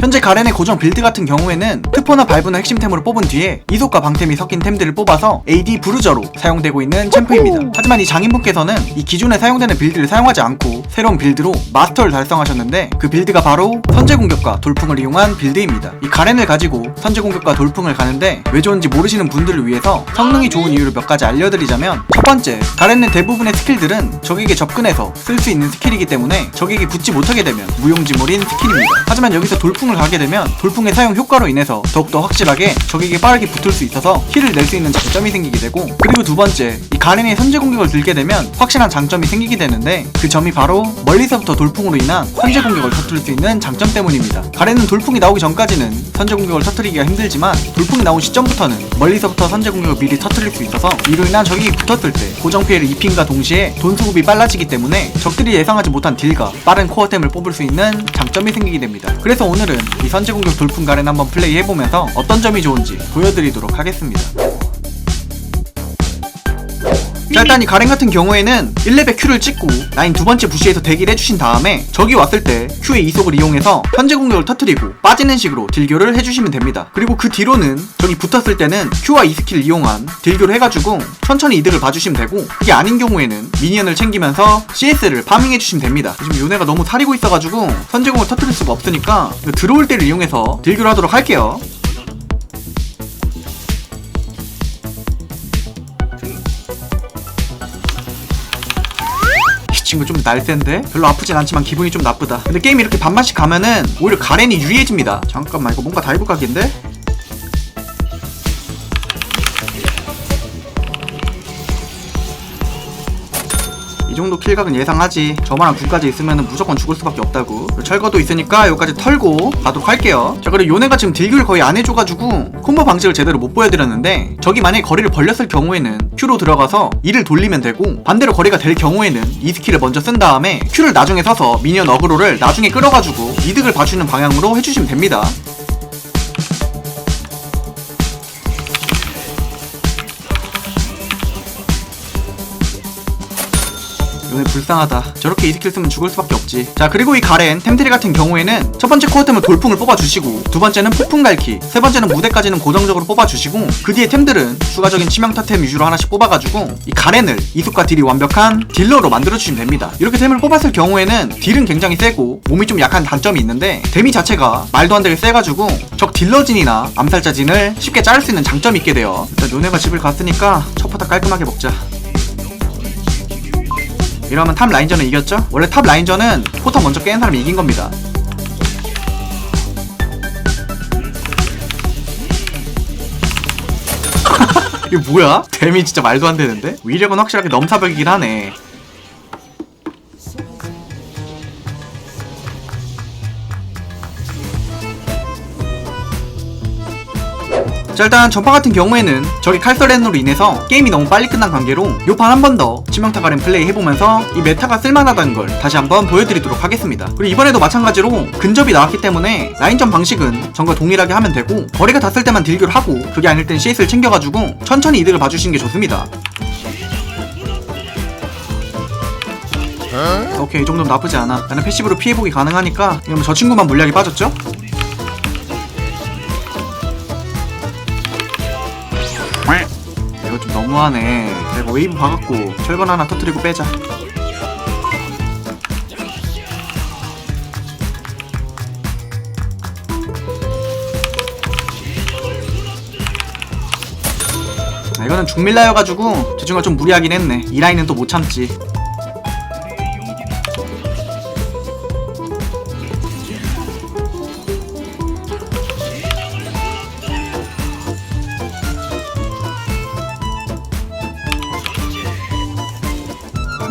현재 가렌의 고정 빌드 같은 경우에는 트포나 발브는 핵심템으로 뽑은 뒤에 이속과 방템이 섞인 템들을 뽑아서 AD 브루저로 사용되고 있는 챔프입니다. 하지만 이 장인분께서는 이 기존에 사용되는 빌드를 사용하지 않고 새로운 빌드로 마스터를 달성하셨는데 그 빌드가 바로 선제 공격과 돌풍을 이용한 빌드입니다. 이 가렌을 가지고 선제 공격과 돌풍을 가는데 왜 좋은지 모르시는 분들을 위해서 성능이 좋은 이유를 몇 가지 알려드리자면 첫 번째, 가렌의 대부분의 스킬들은 적에게 접근해서 쓸 수 있는 스킬이기 때문에 적에게 붙지 못하게 되면 무용지물인 스킬입니다. 하지만 여기서 돌풍 을 가게 되면 돌풍의 사용 효과로 인해서 더욱더 확실하게 적에게 빠르게 붙을 수 있어서 힐을 낼 수 있는 장점이 생기게 되고 그리고 두 번째, 이 가렌의 선제 공격을 들게 되면 확실한 장점이 생기게 되는데 그 점이 바로 멀리서부터 돌풍으로 인한 선제 공격을 터뜨릴 수 있는 장점 때문입니다. 가렌은 돌풍이 나오기 전까지는 선제 공격을 터뜨리기가 힘들지만 돌풍이 나온 시점부터는 멀리서부터 선제 공격을 미리 터뜨릴 수 있어서 이로 인한 적이 붙었을 때 고정 피해를 입힘과 동시에 돈 수급이 빨라지기 때문에 적들이 예상하지 못한 딜과 빠른 코어템을 뽑을 수 있는 장점이 생기게 됩니다. 그래서 오늘은 이 선제 공격 돌풍 가렌 한번 플레이 해보면서 어떤 점이 좋은지 보여드리도록 하겠습니다. 자 일단 이 가렌 같은 경우에는 1레벨 Q를 찍고 라인 두 번째 부시에서 대기를 해주신 다음에 적이 왔을 때 Q의 이속을 이용해서 현재 공격을 터트리고 빠지는 식으로 딜교를 해주시면 됩니다. 그리고 그 뒤로는 적이 붙었을 때는 Q와 E 스킬을 이용한 딜교를 해가지고 천천히 이득을 봐주시면 되고 그게 아닌 경우에는 미니언을 챙기면서 CS를 파밍해주시면 됩니다. 지금 요네가 너무 사리고 있어가지고 선제공을 터트릴 수가 없으니까 들어올 때를 이용해서 딜교를 하도록 할게요 친구 좀 날쌘데? 별로 아프진 않지만 기분이 좀 나쁘다 근데 게임이 이렇게 반반씩 가면은 오히려 가렌이 유리해집니다 잠깐만 이거 뭔가 다이브 각인데? 이 정도 킬각은 예상하지. 저만한 군까지 있으면 무조건 죽을 수밖에 없다고. 철거도 있으니까 여기까지 털고 가도록 할게요. 자 그리고 요네가 지금 딜교를 거의 안 해줘가지고 콤보 방식을 제대로 못 보여드렸는데 적이 만약에 거리를 벌렸을 경우에는 Q로 들어가서 이를 돌리면 되고 반대로 거리가 될 경우에는 이 스킬을 먼저 쓴 다음에 Q를 나중에 서서 미니언 어그로를 나중에 끌어가지고 이득을 봐주는 방향으로 해주시면 됩니다 요네 불쌍하다. 저렇게 이스킬 쓰면 죽을 수밖에 없지. 자, 그리고 이 가렌, 템트리 같은 경우에는 첫 번째 코어템은 돌풍을 뽑아주시고, 두 번째는 폭풍 갈키, 세 번째는 무대까지는 고정적으로 뽑아주시고, 그 뒤에 템들은 추가적인 치명타템 위주로 하나씩 뽑아가지고, 이 가렌을 이속과 딜이 완벽한 딜러로 만들어주시면 됩니다. 이렇게 템을 뽑았을 경우에는 딜은 굉장히 세고, 몸이 좀 약한 단점이 있는데, 데미 자체가 말도 안 되게 세가지고, 적 딜러진이나 암살자진을 쉽게 자를 수 있는 장점이 있게 돼요. 일단 요네가 집을 갔으니까 첫 포탑 깔끔하게 먹자. 이러면 탑 라인전은 이겼죠? 원래 탑 라인전은 포탑 먼저 깬 사람이 이긴 겁니다. 이게 뭐야? 데미 진짜 말도 안 되는데? 위력은 확실하게 넘사벽이긴 하네. 자 일단 전파 같은 경우에는 저기 칼설렌으로 인해서 게임이 너무 빨리 끝난 관계로 요 판 한 번 더 치명타 가렌 플레이 해보면서 이 메타가 쓸만하다는 걸 다시 한번 보여드리도록 하겠습니다. 그리고 이번에도 마찬가지로 근접이 나왔기 때문에 라인전 방식은 전과 동일하게 하면 되고 거리가 닿을 때만 딜교를 하고 그게 아닐 땐 CS를 챙겨가지고 천천히 이득을 봐주시는 게 좋습니다. 오케이 이 정도면 나쁘지 않아. 나는 패시브로 피해보기 가능하니까 이러면 저 친구만 물약이 빠졌죠? 너무하네. 내가 웨이브 박았고 철번 하나 터트리고 빼자. 아, 이거는 중밀라여가지고 저 친구가 좀 무리하긴 했네. 이 라인은 또 못 참지.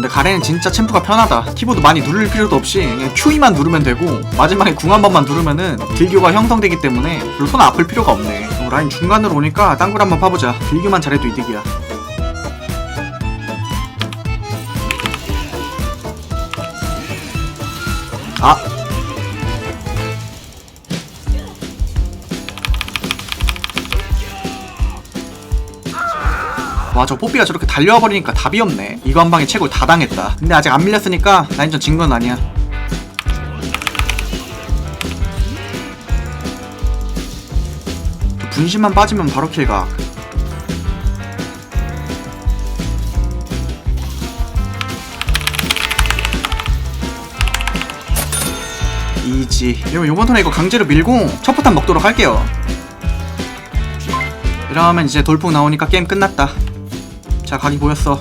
근데 가렌은 진짜 챔프가 편하다. 키보드 많이 누를 필요도 없이 그냥 Q만 누르면 되고 마지막에 궁 한 번만 누르면은 딜교가 형성되기 때문에 별로 손 아플 필요가 없네. 어, 라인 중간으로 오니까 땅굴 한번 파보자. 딜교만 잘해도 이득이야. 아. 와 저 뽀삐가 저렇게 달려와 버리니까 답이 없네. 이거 한 방에 채굴 다 당했다. 근데 아직 안 밀렸으니까 라인전 진 건 아니야. 분신만 빠지면 바로 킬각. 이지. 이러면 요번 턴에 이거 강제로 밀고 첫 포탄 먹도록 할게요. 이러면 이제 돌풍 나오니까 게임 끝났다 자 각이 보였어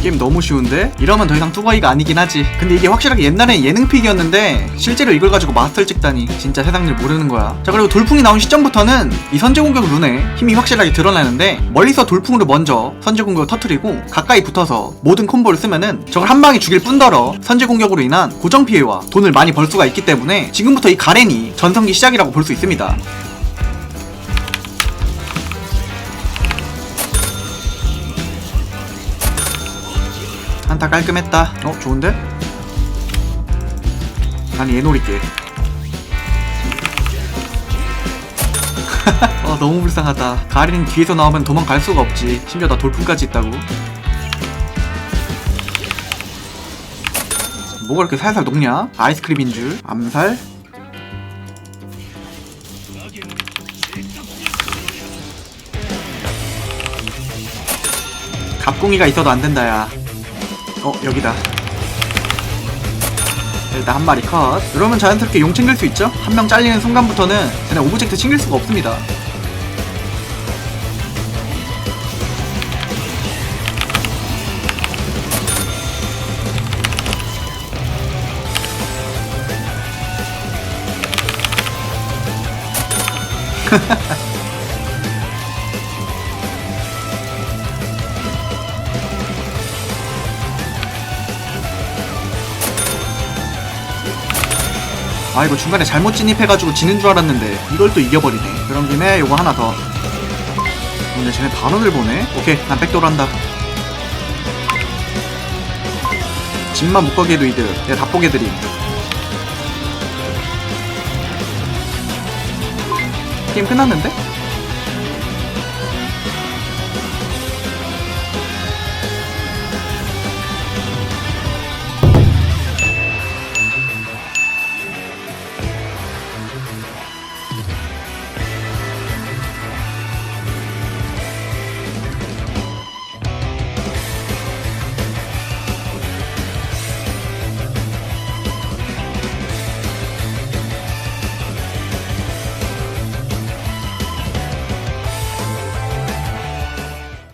게임 너무 쉬운데? 이러면 더 이상 뚜거이가 아니긴 하지. 근데 이게 확실하게 옛날엔 예능픽이었는데 실제로 이걸 가지고 마스터를 찍다니 진짜 세상 일 모르는 거야. 자 그리고 돌풍이 나온 시점부터는 이 선제 공격 룬에 힘이 확실하게 드러나는데 멀리서 돌풍으로 먼저 선제 공격을 터트리고 가까이 붙어서 모든 콤보를 쓰면은 저걸 한 방에 죽일 뿐더러 선제 공격으로 인한 고정 피해와 돈을 많이 벌 수가 있기 때문에 지금부터 이 가렌이 전성기 시작이라고 볼 수 있습니다 한타 깔끔했다. 어, 좋은데? 난 얘 노릴게. 어, 너무 불쌍하다. 가린 뒤에서 나오면 도망갈 수가 없지. 심지어 나 돌풍까지 있다고. 뭐가 이렇게 살살 녹냐? 아이스크림인 줄. 암살? 갑궁이가 있어도 안 된다, 야. 어 여기다. 일단 한 마리 컷. 이러면 자연스럽게 용 챙길 수 있죠? 한 명 잘리는 순간부터는 쟤네 오브젝트 챙길 수가 없습니다 아 이거 중간에 잘못 진입해가지고 지는 줄 알았는데 이걸 또 이겨버리네. 그런 김에 요거 하나 더. 근데 쟤네 단어를 보네? 오케이 난 백도로 한다. 집만 해도 이득. 내가 다 보게 드림. 게임 끝났는데?